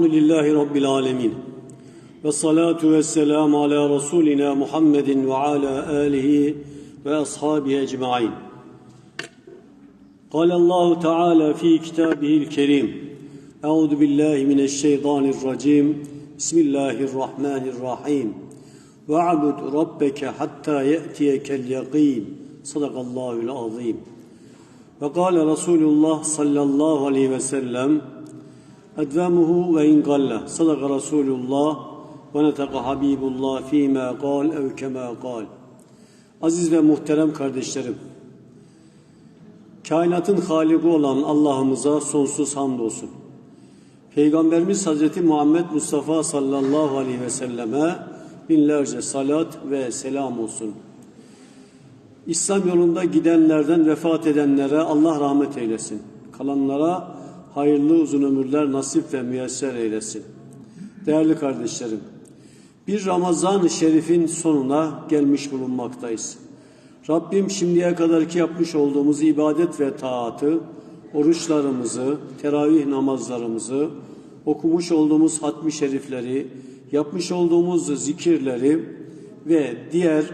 Elhamdülillahi Rabbil Alemin. Ve salatu ve selamu ala Resulina Muhammedin ve ala alihi ve ashabihi ecma'in. قال الله تعالى في كتابه الكريم أعوذ بالله من الشيطان الرجيم بسم الله الرحمن الرحيم واعبد ربك حتى يأتيك اليقين صدق الله العظيم وقال رسول الله صلى الله عليه وسلم أدومه وإن قل صدق رسول الله ونطق حبيب الله فيما قال أو كما قال Aziz ve muhterem kardeşlerim, kainatın haliki olan Allah'ımıza sonsuz hamdolsun. Peygamberimiz Hazreti Muhammed Mustafa sallallahu aleyhi ve selleme binlerce salat ve selam olsun. İslam yolunda gidenlerden vefat edenlere Allah rahmet eylesin. Kalanlara hayırlı uzun ömürler nasip ve müyesser eylesin. Değerli kardeşlerim, bir Ramazan-ı Şerif'in sonuna gelmiş bulunmaktayız. Rabbim şimdiye kadarki yapmış olduğumuz ibadet ve taatı, oruçlarımızı, teravih namazlarımızı, okumuş olduğumuz hatmi şerifleri, yapmış olduğumuz zikirleri ve diğer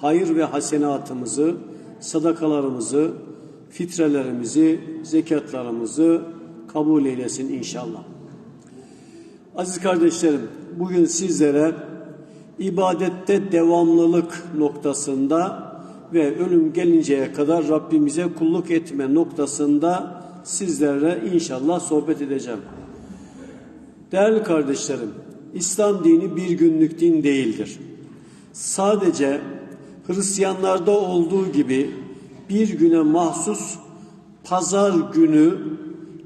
hayır ve hasenatımızı, sadakalarımızı, fitrelerimizi, zekatlarımızı kabul eylesin inşallah. Aziz kardeşlerim, bugün sizlere ibadette devamlılık noktasında ve ölüm gelinceye kadar Rabbimize kulluk etme noktasında sizlerle inşallah sohbet edeceğim. Değerli kardeşlerim, İslam dini bir günlük din değildir. Sadece Hristiyanlarda olduğu gibi bir güne mahsus pazar günü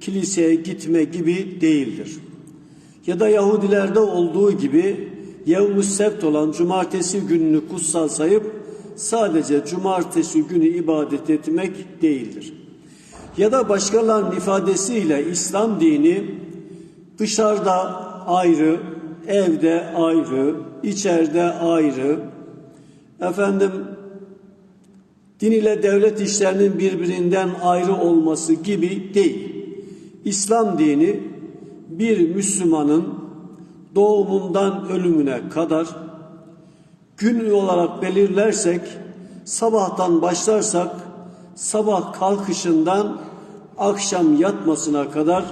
kiliseye gitme gibi değildir. Ya da Yahudilerde olduğu gibi yevm sebt olan cumartesi gününü kutsal sayıp sadece cumartesi günü ibadet etmek değildir. Ya da başkalarının ifadesiyle İslam dini dışarıda ayrı, evde ayrı, içeride ayrı, efendim din ile devlet işlerinin birbirinden ayrı olması gibi değil. İslam dini bir Müslümanın doğumundan ölümüne kadar gün olarak belirlersek sabahtan başlarsak sabah kalkışından akşam yatmasına kadar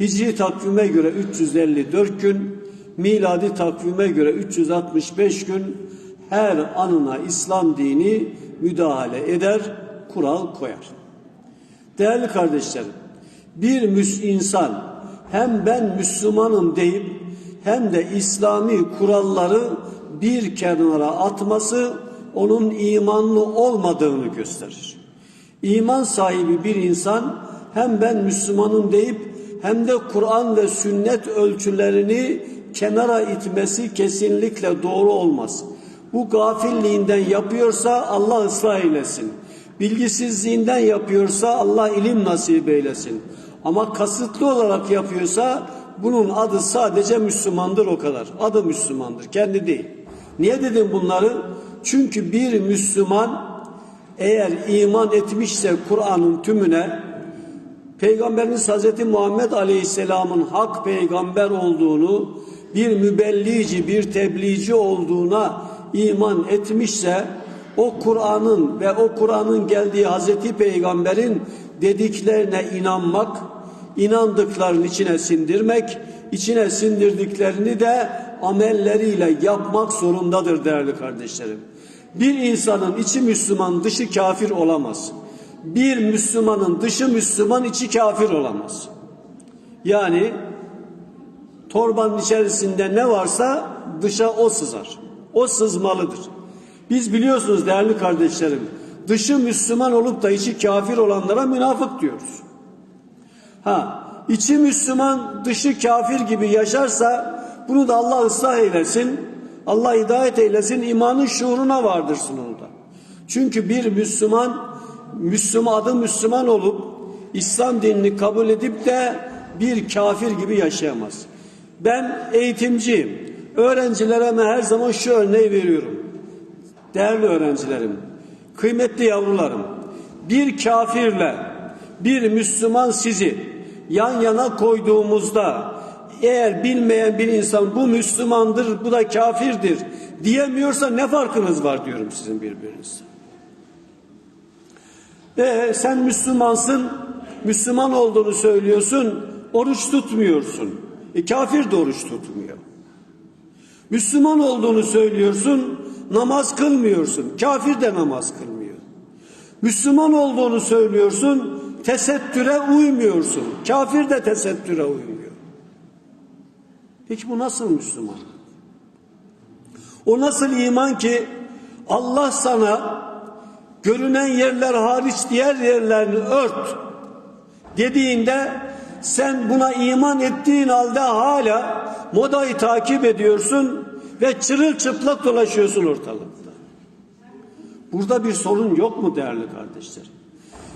Hicri takvime göre 354 gün, miladi takvime göre 365 gün her anına İslam dini müdahale eder, kural koyar. Değerli kardeşlerim, bir müs insan hem ben Müslümanım deyip hem de İslami kuralları bir kenara atması onun imanlı olmadığını gösterir. İman sahibi bir insan hem ben Müslümanım deyip hem de Kur'an ve sünnet ölçülerini kenara itmesi kesinlikle doğru olmaz. Bu gafilliğinden yapıyorsa Allah ıslah eylesin. Bilgisizliğinden yapıyorsa Allah ilim nasip eylesin. Ama kasıtlı olarak yapıyorsa bunun adı sadece Müslümandır o kadar. Adı Müslümandır, kendi değil. Niye dedim bunları? Çünkü bir Müslüman eğer iman etmişse Kur'an'ın tümüne Peygamberimiz Hazreti Muhammed Aleyhisselam'ın hak peygamber olduğunu, bir mübellici, bir tebliğci olduğuna iman etmişse o Kur'an'ın ve o Kur'an'ın geldiği Hazreti Peygamber'in dediklerine inanmak, inandıklarının içine sindirmek, içine sindirdiklerini de amelleriyle yapmak zorundadır değerli kardeşlerim. Bir insanın içi Müslüman, dışı kafir olamaz. Bir Müslümanın dışı Müslüman, içi kafir olamaz. Yani torbanın içerisinde ne varsa dışa o sızar. O sızmalıdır. Biz biliyorsunuz değerli kardeşlerim, dışı Müslüman olup da içi kafir olanlara münafık diyoruz. Ha, içi Müslüman, dışı kafir gibi yaşarsa bunu da Allah ıslah eylesin. Allah hidayet eylesin, imanın şuuruna vardırsın onu. Çünkü bir Müslüman, Müslüman adı Müslüman olup İslam dinini kabul edip de bir kafir gibi yaşayamaz. Ben eğitimciyim. Öğrencilerime her zaman şu örneği veriyorum. Değerli öğrencilerim, kıymetli yavrularım, bir kafirle bir Müslüman sizi yan yana koyduğumuzda eğer bilmeyen bir insan bu Müslümandır, bu da kafirdir diyemiyorsa ne farkınız var diyorum sizin birbirinizle. E sen Müslümansın, Müslüman olduğunu söylüyorsun, oruç tutmuyorsun. E kafir de oruç tutmuyor. Müslüman olduğunu söylüyorsun, namaz kılmıyorsun. Kafir de namaz kılmıyor. Müslüman olduğunu söylüyorsun, tesettüre uymuyorsun. Kafir de tesettüre uymuyor. Peki bu nasıl Müslüman? O nasıl iman ki Allah sana görünen yerler hariç diğer yerlerini ört dediğinde sen buna iman ettiğin halde hala modayı takip ediyorsun ve çırılçıplak dolaşıyorsun ortalıkta. Burada bir sorun yok mu değerli kardeşler?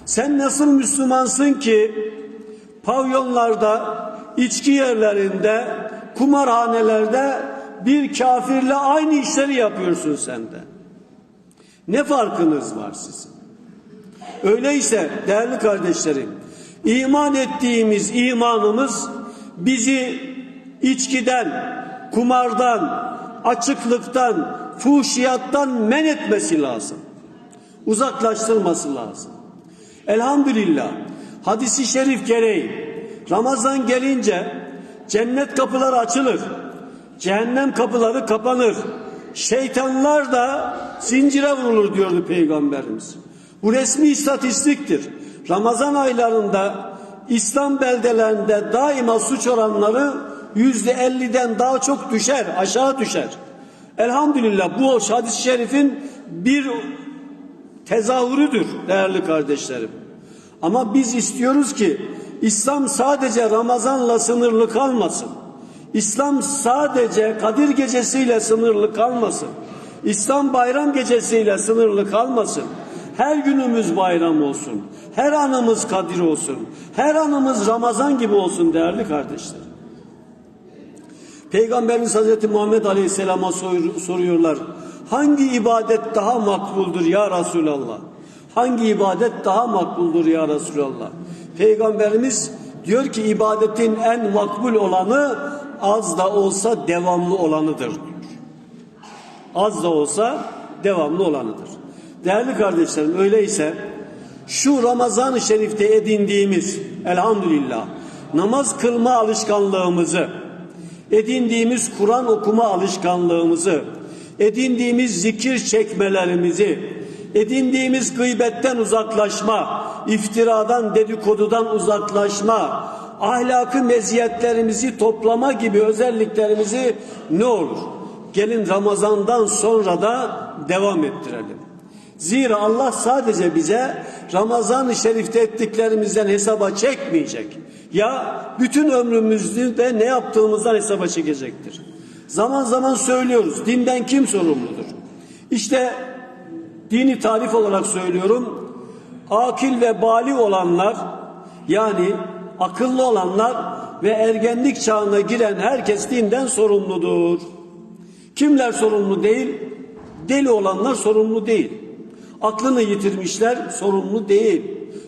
Sen nasıl Müslümansın ki pavyonlarda, içki yerlerinde, kumarhanelerde bir kafirle aynı işleri yapıyorsun sen de. Ne farkınız var sizin? Öyleyse değerli kardeşlerim, iman ettiğimiz imanımız bizi içkiden, kumardan, açıklıktan, fuhşiyattan men etmesi lazım. Uzaklaştırması lazım. Elhamdülillah hadisi şerif gereği Ramazan gelince cennet kapıları açılır. Cehennem kapıları kapanır. Şeytanlar da zincire vurulur diyordu Peygamberimiz. Bu resmi istatistiktir. Ramazan aylarında İslam beldelerinde daima suç oranları yüzde elliden daha çok düşer, aşağı düşer. Elhamdülillah bu hadis-i şerifin bir tezahürüdür değerli kardeşlerim. Ama biz istiyoruz ki İslam sadece Ramazanla sınırlı kalmasın. İslam sadece Kadir gecesiyle sınırlı kalmasın. İslam bayram gecesiyle sınırlı kalmasın. Her günümüz bayram olsun. Her anımız Kadir olsun. Her anımız Ramazan gibi olsun değerli kardeşler. Peygamberimiz Hazreti Muhammed Aleyhisselam'a soruyorlar. Hangi ibadet daha makbuldur ya Resulallah? Hangi ibadet daha makbuldur ya Resulallah? Peygamberimiz diyor ki ibadetin en makbul olanı az da olsa devamlı olanıdır diyor. Az da olsa devamlı olanıdır. Değerli kardeşlerim öyleyse şu Ramazan-ı Şerif'te edindiğimiz elhamdülillah namaz kılma alışkanlığımızı, edindiğimiz Kur'an okuma alışkanlığımızı, edindiğimiz zikir çekmelerimizi, edindiğimiz gıybetten uzaklaşma, iftiradan, dedikodudan uzaklaşma, ahlakı meziyetlerimizi toplama gibi özelliklerimizi ne olur? Gelin Ramazan'dan sonra da devam ettirelim. Zira Allah sadece bize Ramazan-ı Şerif'te ettiklerimizden hesaba çekmeyecek. Ya bütün ömrümüzde de ne yaptığımızdan hesaba çekecektir. Zaman zaman söylüyoruz. Dinden kim sorumludur? İşte dini tarif olarak söylüyorum. Akil ve bali olanlar yani akıllı olanlar ve ergenlik çağına giren herkes dinden sorumludur. Kimler sorumlu değil? Deli olanlar sorumlu değil. Aklını yitirmişler sorumlu değil.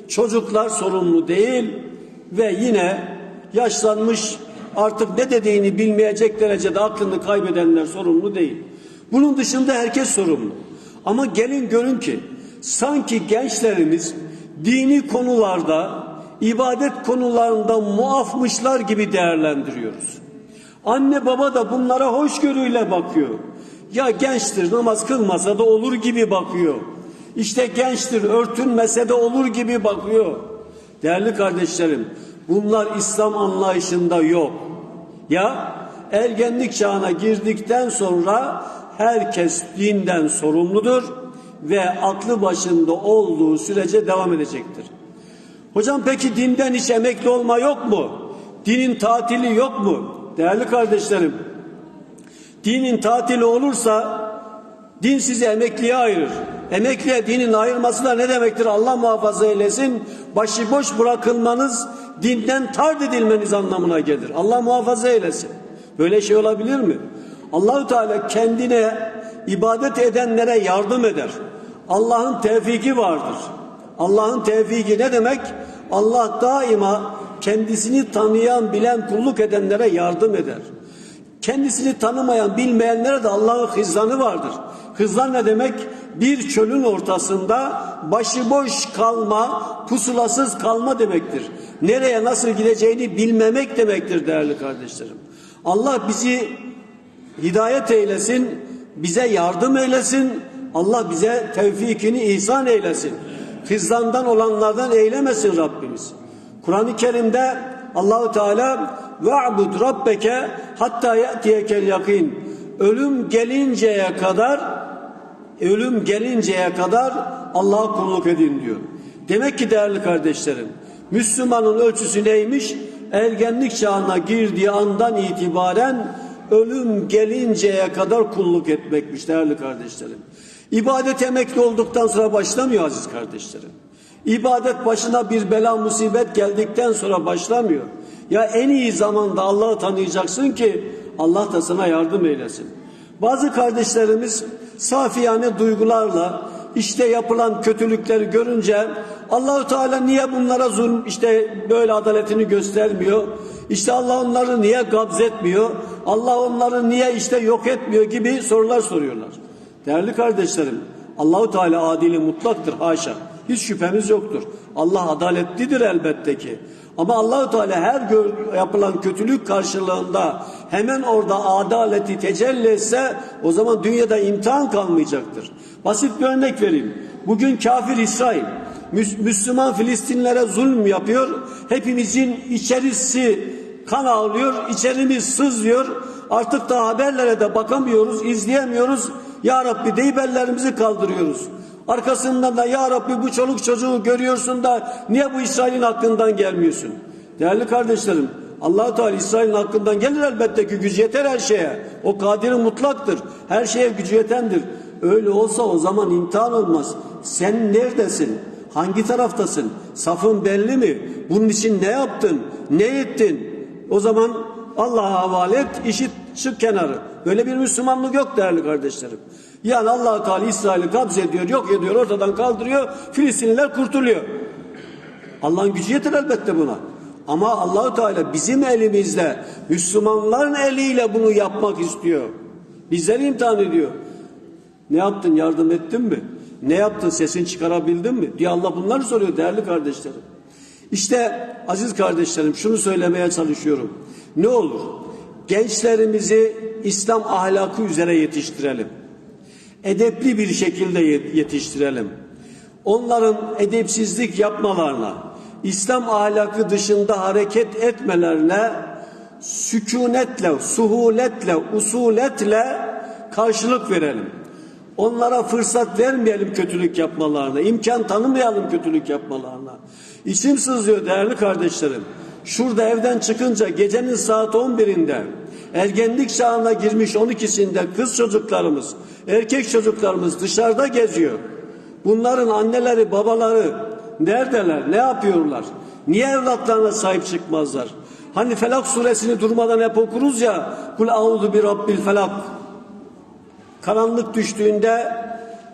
Çocuklar sorumlu değil ve yine yaşlanmış artık ne dediğini bilmeyecek derecede aklını kaybedenler sorumlu değil. Bunun dışında herkes sorumlu. Ama gelin görün ki sanki gençlerimiz dini konularda, ibadet konularında muafmışlar gibi değerlendiriyoruz. Anne baba da bunlara hoşgörüyle bakıyor. Ya gençtir namaz kılmasa da olur gibi bakıyor. İşte gençtir örtünmese de olur gibi bakıyor. Değerli kardeşlerim bunlar İslam anlayışında yok. Ya ergenlik çağına girdikten sonra herkes dinden sorumludur ve aklı başında olduğu sürece devam edecektir. Hocam peki dinden hiç emekli olma yok mu? Dinin tatili yok mu? Değerli kardeşlerim, dinin tatili olursa din sizi emekliye ayırır. Emekliye dinin ayırması da ne demektir? Allah muhafaza eylesin. Başıboş bırakılmanız dinden tard edilmeniz anlamına gelir. Allah muhafaza eylesin. Böyle şey olabilir mi? Allahü Teala kendine ibadet edenlere yardım eder. Allah'ın tevfiki vardır. Allah'ın tevfiki ne demek? Allah daima kendisini tanıyan, bilen, kulluk edenlere yardım eder. Kendisini tanımayan, bilmeyenlere de Allah'ın hızlanı vardır. Hızlan ne demek? Bir çölün ortasında başıboş kalma, pusulasız kalma demektir. Nereye nasıl gideceğini bilmemek demektir değerli kardeşlerim. Allah bizi hidayet eylesin, bize yardım eylesin, Allah bize tevfikini ihsan eylesin. Hızlandan olanlardan eylemesin Rabbimiz. Kur'an-ı Kerim'de Allahu Teala ve'bud rabbeke hatta ya'tiyekel yakin. Ölüm gelinceye kadar ölüm gelinceye kadar Allah'a kulluk edin diyor. Demek ki değerli kardeşlerim, Müslümanın ölçüsü neymiş? Ergenlik çağına girdiği andan itibaren ölüm gelinceye kadar kulluk etmekmiş değerli kardeşlerim. İbadet emekli olduktan sonra başlamıyor aziz kardeşlerim. İbadet başına bir bela musibet geldikten sonra başlamıyor. Ya en iyi zamanda Allah'ı tanıyacaksın ki Allah da sana yardım eylesin. Bazı kardeşlerimiz safiyane duygularla işte yapılan kötülükleri görünce Allahu Teala niye bunlara zulm işte böyle adaletini göstermiyor? İşte Allah onları niye gabzetmiyor? Allah onları niye işte yok etmiyor gibi sorular soruyorlar. Değerli kardeşlerim, Allahu Teala adili mutlaktır haşa. Hiç şüphemiz yoktur. Allah adaletlidir elbette ki. Ama Allahu Teala her yapılan kötülük karşılığında hemen orada adaleti tecelli etse o zaman dünyada imtihan kalmayacaktır. Basit bir örnek vereyim. Bugün kafir İsrail Müslüman Filistinlere zulüm yapıyor. Hepimizin içerisi kan ağlıyor, içerimiz sızlıyor. Artık da haberlere de bakamıyoruz, izleyemiyoruz. Ya Rabbi deyip ellerimizi kaldırıyoruz. Arkasından da ya Rabbi bu çoluk çocuğu görüyorsun da niye bu İsrail'in hakkından gelmiyorsun? Değerli kardeşlerim allah Teala İsrail'in hakkından gelir elbette ki gücü yeter her şeye. O kadir mutlaktır. Her şeye gücü yetendir. Öyle olsa o zaman imtihan olmaz. Sen neredesin? Hangi taraftasın? Safın belli mi? Bunun için ne yaptın? Ne ettin? O zaman Allah'a havale et, işit çık kenarı. Böyle bir Müslümanlık yok değerli kardeşlerim. Yani allah Teala İsrail'i kabz ediyor, yok ediyor, ortadan kaldırıyor. Filistinliler kurtuluyor. Allah'ın gücü yeter elbette buna. Ama Allahu Teala bizim elimizle, Müslümanların eliyle bunu yapmak istiyor. Bizleri imtihan ediyor. Ne yaptın, yardım ettin mi? Ne yaptın, sesini çıkarabildin mi? diye Allah bunları soruyor değerli kardeşlerim. İşte aziz kardeşlerim şunu söylemeye çalışıyorum. Ne olur gençlerimizi İslam ahlakı üzere yetiştirelim. Edepli bir şekilde yetiştirelim. Onların edepsizlik yapmalarına, İslam ahlakı dışında hareket etmelerine sükunetle, suhuletle, usuletle karşılık verelim. Onlara fırsat vermeyelim kötülük yapmalarına, imkan tanımayalım kötülük yapmalarına. İçim sızlıyor değerli kardeşlerim. Şurada evden çıkınca gecenin saat 11'inde ergenlik çağına girmiş 12'sinde kız çocuklarımız, erkek çocuklarımız dışarıda geziyor. Bunların anneleri, babaları neredeler, ne yapıyorlar? Niye evlatlarına sahip çıkmazlar? Hani Felak suresini durmadan hep okuruz ya. Kul auzu bi rabbil felak. Karanlık düştüğünde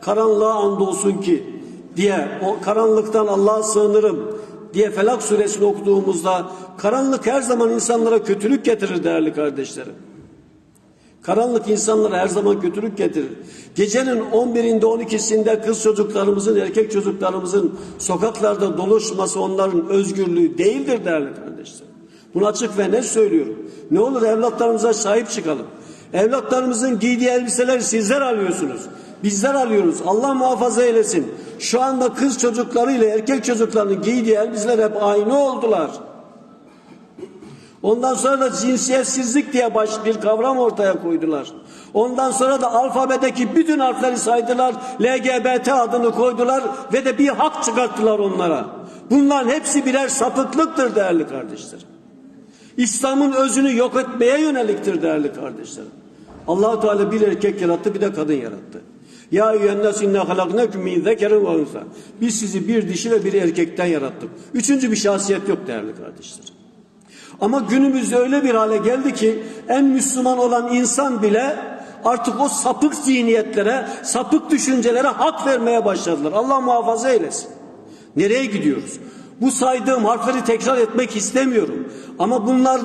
karanlığa andolsun ki diye o karanlıktan Allah'a sığınırım diye Felak suresini okuduğumuzda karanlık her zaman insanlara kötülük getirir değerli kardeşlerim. Karanlık insanlara her zaman kötülük getirir. Gecenin 11'inde 12'sinde kız çocuklarımızın, erkek çocuklarımızın sokaklarda dolaşması onların özgürlüğü değildir değerli kardeşlerim. Bunu açık ve net söylüyorum. Ne olur evlatlarımıza sahip çıkalım. Evlatlarımızın giydiği elbiseleri sizler alıyorsunuz. Bizler alıyoruz. Allah muhafaza eylesin. Şu anda kız çocuklarıyla erkek çocuklarının giydiği elbiseler hep aynı oldular. Ondan sonra da cinsiyetsizlik diye baş bir kavram ortaya koydular. Ondan sonra da alfabedeki bütün harfleri saydılar. LGBT adını koydular ve de bir hak çıkarttılar onlara. Bunların hepsi birer sapıklıktır değerli kardeşlerim. İslam'ın özünü yok etmeye yöneliktir değerli kardeşlerim. allah Teala bir erkek yarattı bir de kadın yarattı. Ya eyyühennas inna halaknakum min zekerin ve unsa. Biz sizi bir dişi ve bir erkekten yarattık. Üçüncü bir şahsiyet yok değerli kardeşlerim. Ama günümüzde öyle bir hale geldi ki en Müslüman olan insan bile artık o sapık zihniyetlere, sapık düşüncelere hak vermeye başladılar. Allah muhafaza eylesin. Nereye gidiyoruz? Bu saydığım harfleri tekrar etmek istemiyorum. Ama bunlar,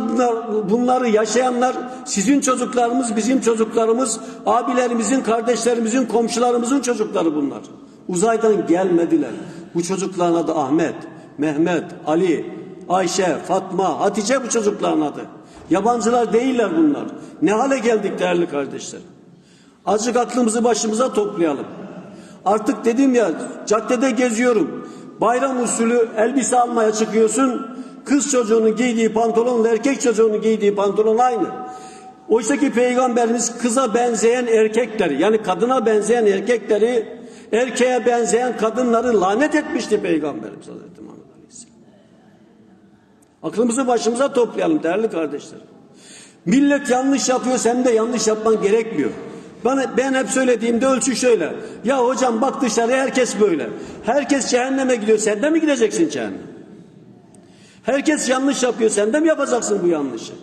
bunları yaşayanlar sizin çocuklarımız, bizim çocuklarımız, abilerimizin, kardeşlerimizin, komşularımızın çocukları bunlar. Uzaydan gelmediler. Bu çocukların adı Ahmet, Mehmet, Ali, Ayşe, Fatma, Hatice bu çocukların adı. Yabancılar değiller bunlar. Ne hale geldik değerli kardeşler. Azıcık aklımızı başımıza toplayalım. Artık dedim ya caddede geziyorum. Bayram usulü elbise almaya çıkıyorsun. Kız çocuğunun giydiği pantolonla erkek çocuğunun giydiği pantolon aynı. Oysa ki peygamberimiz kıza benzeyen erkekleri yani kadına benzeyen erkekleri erkeğe benzeyen kadınları lanet etmişti peygamberimiz Hazreti Muhammed Aleyhisselam. Aklımızı başımıza toplayalım değerli kardeşlerim. Millet yanlış yapıyor sen de yanlış yapman gerekmiyor. Ben, ben hep söylediğimde ölçü şöyle. Ya hocam bak dışarı herkes böyle. Herkes cehenneme gidiyor. Sen de mi gideceksin cehenneme? Herkes yanlış yapıyor. Sen de mi yapacaksın bu yanlışı?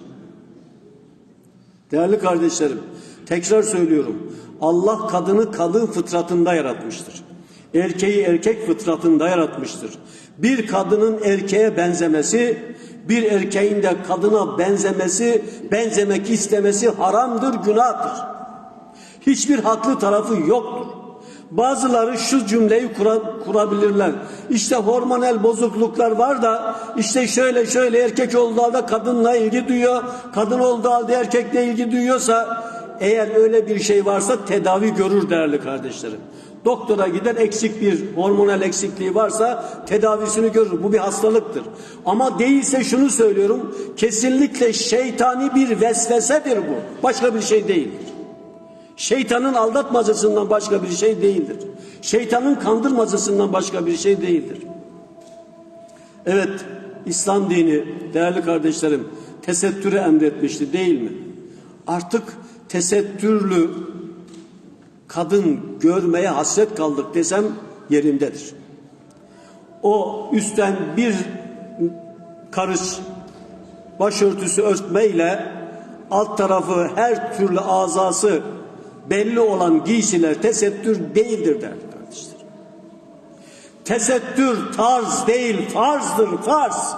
Değerli kardeşlerim, tekrar söylüyorum. Allah kadını kadın fıtratında yaratmıştır. Erkeği erkek fıtratında yaratmıştır. Bir kadının erkeğe benzemesi, bir erkeğin de kadına benzemesi, benzemek istemesi haramdır, günahtır. Hiçbir haklı tarafı yoktur. Bazıları şu cümleyi kura, kurabilirler. İşte hormonal bozukluklar var da işte şöyle şöyle erkek olduğu halde kadınla ilgi duyuyor. Kadın olduğu halde erkekle ilgi duyuyorsa eğer öyle bir şey varsa tedavi görür değerli kardeşlerim. Doktora gider eksik bir hormonal eksikliği varsa tedavisini görür. Bu bir hastalıktır. Ama değilse şunu söylüyorum. Kesinlikle şeytani bir vesvesedir bu. Başka bir şey değildir. Şeytanın aldatmacasından başka bir şey değildir. Şeytanın kandırmacasından başka bir şey değildir. Evet, İslam dini değerli kardeşlerim tesettürü emretmişti değil mi? Artık tesettürlü kadın görmeye hasret kaldık desem yerindedir. O üstten bir karış başörtüsü örtmeyle alt tarafı her türlü azası belli olan giysiler tesettür değildir değerli kardeşler. Tesettür tarz değil farzdır farz.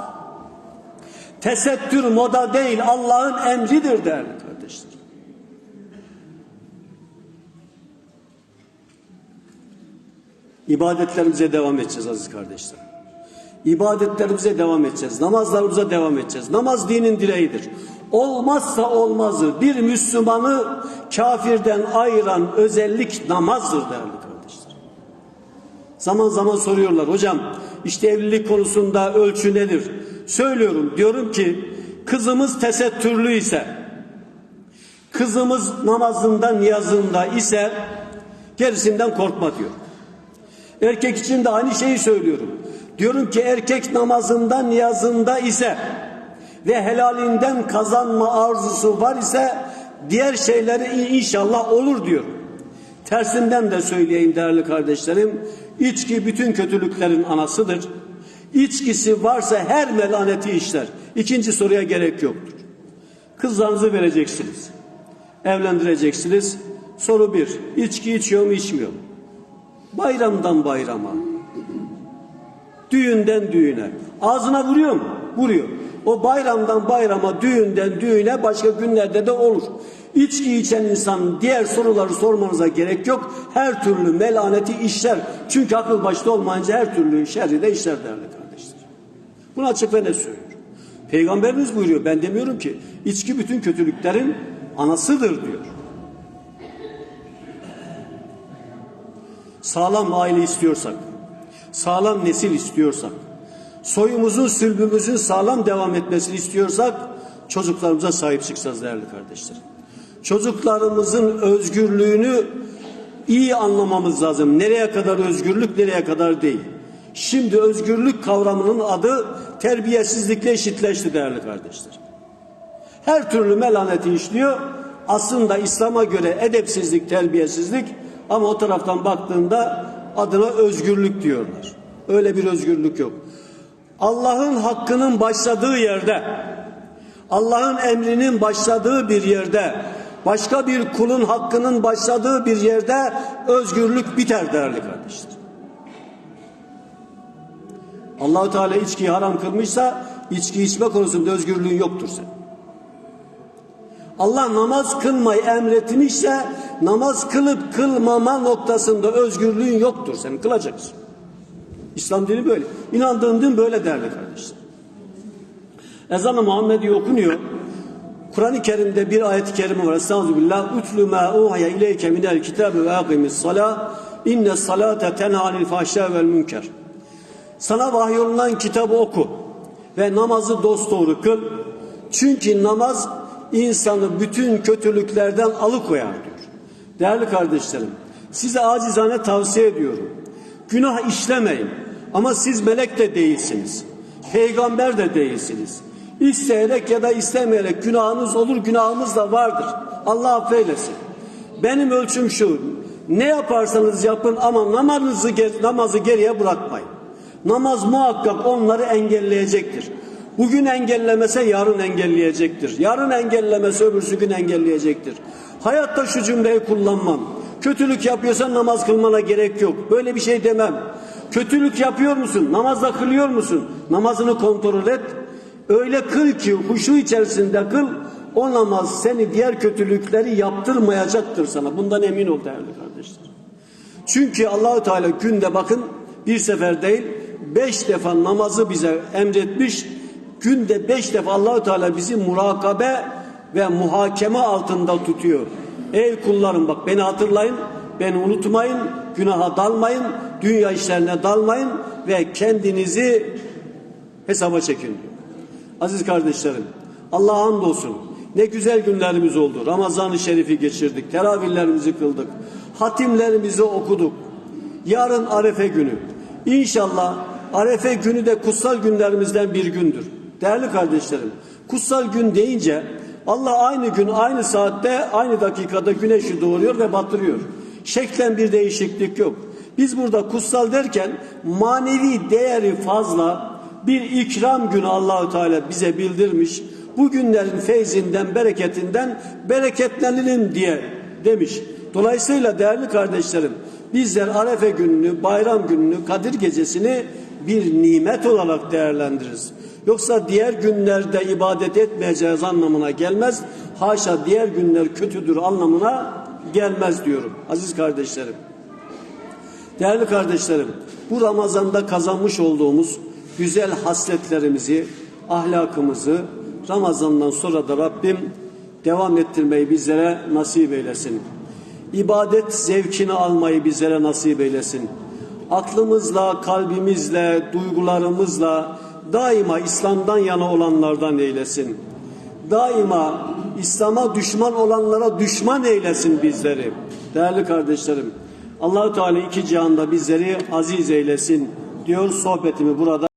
Tesettür moda değil Allah'ın emridir değerli kardeşler. İbadetlerimize devam edeceğiz aziz kardeşler. İbadetlerimize devam edeceğiz. Namazlarımıza devam edeceğiz. Namaz dinin direğidir. Olmazsa olmazı bir Müslümanı kafirden ayıran özellik namazdır değerli kardeşler. Zaman zaman soruyorlar hocam işte evlilik konusunda ölçü nedir? Söylüyorum diyorum ki kızımız tesettürlü ise kızımız namazında niyazında ise gerisinden korkma diyor. Erkek için de aynı şeyi söylüyorum. Diyorum ki erkek namazında niyazında ise ve helalinden kazanma arzusu var ise diğer şeyleri inşallah olur diyor. Tersinden de söyleyeyim değerli kardeşlerim. İçki bütün kötülüklerin anasıdır. İçkisi varsa her melaneti işler. İkinci soruya gerek yoktur. Kızlarınızı vereceksiniz. Evlendireceksiniz. Soru bir. İçki içiyor mu içmiyor mu? Bayramdan bayrama. Düğünden düğüne. Ağzına vuruyor mu? Vuruyor. O bayramdan bayrama, düğünden düğüne başka günlerde de olur. İçki içen insan diğer soruları sormanıza gerek yok. Her türlü melaneti işler. Çünkü akıl başta olmayınca her türlü şerri de işler değerli kardeşler. Bunu açık ve net söylüyorum. Peygamberimiz buyuruyor. Ben demiyorum ki içki bütün kötülüklerin anasıdır diyor. Sağlam aile istiyorsak, sağlam nesil istiyorsak, soyumuzun, sülbümüzün sağlam devam etmesini istiyorsak çocuklarımıza sahip çıkacağız değerli kardeşlerim. Çocuklarımızın özgürlüğünü iyi anlamamız lazım. Nereye kadar özgürlük, nereye kadar değil. Şimdi özgürlük kavramının adı terbiyesizlikle eşitleşti değerli kardeşler. Her türlü melaneti işliyor. Aslında İslam'a göre edepsizlik, terbiyesizlik ama o taraftan baktığında adına özgürlük diyorlar. Öyle bir özgürlük yok. Allah'ın hakkının başladığı yerde, Allah'ın emrinin başladığı bir yerde, başka bir kulun hakkının başladığı bir yerde özgürlük biter değerli kardeşler. Allahu Teala içkiyi haram kılmışsa içki içme konusunda özgürlüğün yoktur sen. Allah namaz kılmayı emretmişse namaz kılıp kılmama noktasında özgürlüğün yoktur senin kılacaksın. İslam dini böyle. İnandığın din böyle değerli kardeşler. Ezan-ı Muhammedi okunuyor. Kur'an-ı Kerim'de bir ayet-i kerime var. Estağfirullah. Ütlü ma uhiye ileyke minel kitabi ve akimis salah. İnne salate tenha anil fahşâ vel münker. Sana vahyolunan kitabı oku ve namazı dosdoğru kıl. Çünkü namaz insanı bütün kötülüklerden alıkoyar diyor. Değerli kardeşlerim, size acizane tavsiye ediyorum. Günah işlemeyin ama siz melek de değilsiniz. Peygamber de değilsiniz. İsteyerek ya da istemeyerek günahınız olur, günahımız da vardır. Allah affeylesin. Benim ölçüm şu, ne yaparsanız yapın ama namazınızı, namazı geriye bırakmayın. Namaz muhakkak onları engelleyecektir. Bugün engellemese yarın engelleyecektir. Yarın engellemese öbürsü gün engelleyecektir. Hayatta şu cümleyi kullanmam. Kötülük yapıyorsan namaz kılmana gerek yok. Böyle bir şey demem. Kötülük yapıyor musun? Namazda kılıyor musun? Namazını kontrol et. Öyle kıl ki huşu içerisinde kıl. O namaz seni diğer kötülükleri yaptırmayacaktır sana. Bundan emin ol değerli kardeşler. Çünkü Allahü Teala günde bakın bir sefer değil beş defa namazı bize emretmiş. Günde beş defa Allahü Teala bizi murakabe ve muhakeme altında tutuyor. Ey kullarım bak beni hatırlayın, beni unutmayın, günaha dalmayın, dünya işlerine dalmayın ve kendinizi hesaba çekin. Aziz kardeşlerim, Allah'a hamdolsun. Ne güzel günlerimiz oldu. Ramazan-ı Şerif'i geçirdik. Teravihlerimizi kıldık. Hatimlerimizi okuduk. Yarın Arefe günü. İnşallah Arefe günü de kutsal günlerimizden bir gündür. Değerli kardeşlerim, kutsal gün deyince Allah aynı gün, aynı saatte, aynı dakikada güneşi doğuruyor ve batırıyor. Şeklen bir değişiklik yok. Biz burada kutsal derken manevi değeri fazla bir ikram günü Allahü Teala bize bildirmiş. Bu günlerin feyzinden, bereketinden bereketlenelim diye demiş. Dolayısıyla değerli kardeşlerim, bizler Arefe gününü, bayram gününü, Kadir gecesini bir nimet olarak değerlendiririz. Yoksa diğer günlerde ibadet etmeyeceğiz anlamına gelmez. Haşa diğer günler kötüdür anlamına gelmez diyorum aziz kardeşlerim. Değerli kardeşlerim, bu Ramazan'da kazanmış olduğumuz güzel hasletlerimizi, ahlakımızı Ramazan'dan sonra da Rabbim devam ettirmeyi bizlere nasip eylesin. İbadet zevkini almayı bizlere nasip eylesin. Aklımızla, kalbimizle, duygularımızla daima İslam'dan yana olanlardan eylesin. Daima İslam'a düşman olanlara düşman eylesin bizleri. Değerli kardeşlerim, Allahu Teala iki cihanda bizleri aziz eylesin diyor sohbetimi burada